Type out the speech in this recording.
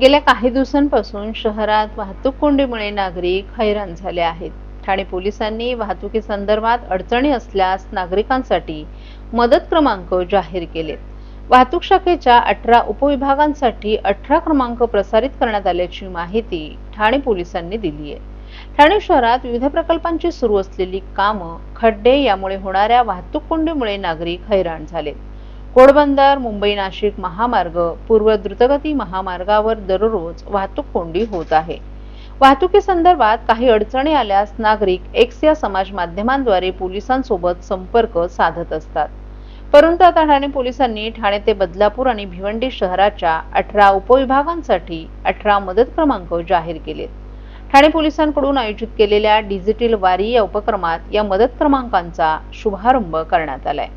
गेल्या काही दिवसांपासून शहरात वाहतूक कोंडीमुळे नागरिक हैराण झाले आहेत. ठाणे पोलिसांनी वाहतुकीसंदर्भात अडचणी असल्यास नागरिकांसाठी मदत क्रमांक जाहीर केलेत. वाहतूक शाखेच्या अठरा उपविभागांसाठी अठरा क्रमांक प्रसारित करण्यात आल्याची माहिती ठाणे पोलिसांनी दिली आहे. ठाणे शहरात विविध प्रकल्पांची सुरू असलेली कामं खड्डे यामुळे होणाऱ्या वाहतूक कोंडीमुळे नागरिक हैराण झालेत. घोडबंदर मुंबई नाशिक महामार्ग पूर्व द्रुतगती महामार्गावर दररोज वाहतूक कोंडी होत आहे. वाहतुकीसंदर्भात काही अडचणी आल्यास नागरिक एक्स या समाज माध्यमांद्वारे पोलिसांसोबत संपर्क साधत असतात. परंतु आता ठाणे पोलिसांनी ठाणे ते बदलापूर आणि भिवंडी शहराच्या अठरा उपविभागांसाठी अठरा मदत क्रमांक जाहीर केलेत. ठाणे पोलिसांकडून आयोजित केलेल्या डिजिटल वारी या उपक्रमात या मदत क्रमांकांचा शुभारंभ करण्यात आलाय.